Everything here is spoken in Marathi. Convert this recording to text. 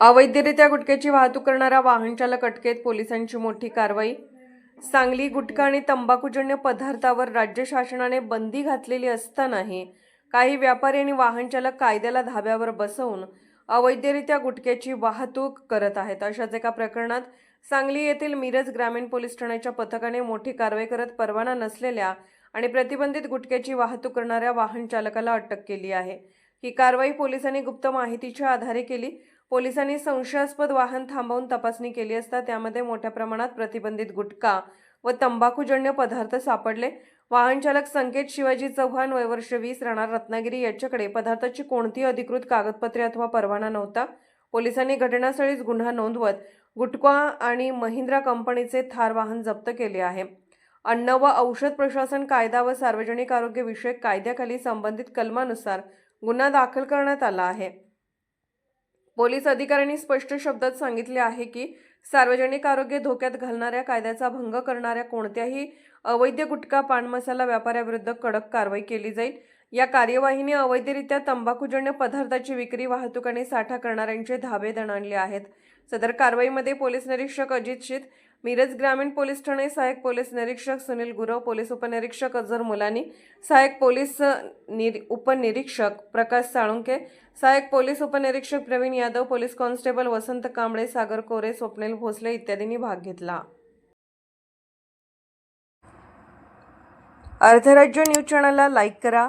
अवैधरित्या गुटख्याची वाहतूक करणारा वाहन चालक अटकेत पोलिसांची मोठी कारवाई. सांगली गुटखा आणि तंबाखूजन्य पदार्थावर राज्य शासनाने बंदी घातलेली असतानाही काही व्यापारी आणि वाहन चालक कायद्याला धाब्यावर बसवून अवैधरित्या गुटख्याची वाहतूक करत आहेत. अशाच एका प्रकरणात सांगली येथील मिरज ग्रामीण पोलीस ठाण्याच्या पथकाने मोठी कारवाई करत परवाना नसलेल्या आणि प्रतिबंधित गुटख्याची वाहतूक करणाऱ्या वाहन चालकाला अटक केली आहे. ही कारवाई पोलिसांनी गुप्त माहितीच्या आधारे केली. पोलिसांनी संशयास्पद वाहन थांबवून तपासणी केली असता त्यामध्ये मोठ्या प्रमाणात प्रतिबंधित गुटखा व तंबाखूजन्य पदार्थ सापडले. वाहन चालक संकेत शिवाजी चव्हाण वयवर्ष वीस राहणार रत्नागिरी याच्याकडे पदार्थाची कोणतीही अधिकृत कागदपत्रे अथवा परवाना नव्हता. पोलिसांनी घटनास्थळीच गुन्हा नोंदवत गुटखा आणि महिंद्रा कंपनीचे थार वाहन जप्त केले आहे. अन्न व औषध प्रशासन कायदा व सार्वजनिक आरोग्य विषयक कायद्याखाली संबंधित कलमानुसार गुन्हा दाखल करण्यात आला आहे. पोलीस अधिकाऱ्यांनी स्पष्ट शब्दात सांगितले आहे की सार्वजनिक आरोग्य धोक्यात घालणाऱ्या कायद्याचा भंग करणाऱ्या कोणत्याही अवैध गुटखा पान मसाला व्यापाऱ्याविरुद्ध कडक कारवाई केली जाईल. या कार्यवाहीने अवैधरित्या तंबाखूजन्य पदार्थाची विक्री वाहतूक आणि साठा करणाऱ्यांचे धाबे दणाणले आहेत. सदर कारवाईमध्ये पोलीस निरीक्षक अजित शीत मिरज ग्रामीण पोलीस ठाणे सहाय्यक पोलीस निरीक्षक सुनील गुरव पोलीस उपनिरीक्षक अझर मुलानी सहाय्यक पोलीस निर उपनिरीक्षक प्रकाश साळुंके सहाय्यक पोलीस उपनिरीक्षक प्रवीण यादव पोलीस कॉन्स्टेबल वसंत कांबळे सागर कोरे स्वप्नील भोसले इत्यादींनी भाग घेतला. अर्धराज्य न्यूज चॅनलला लाईक करा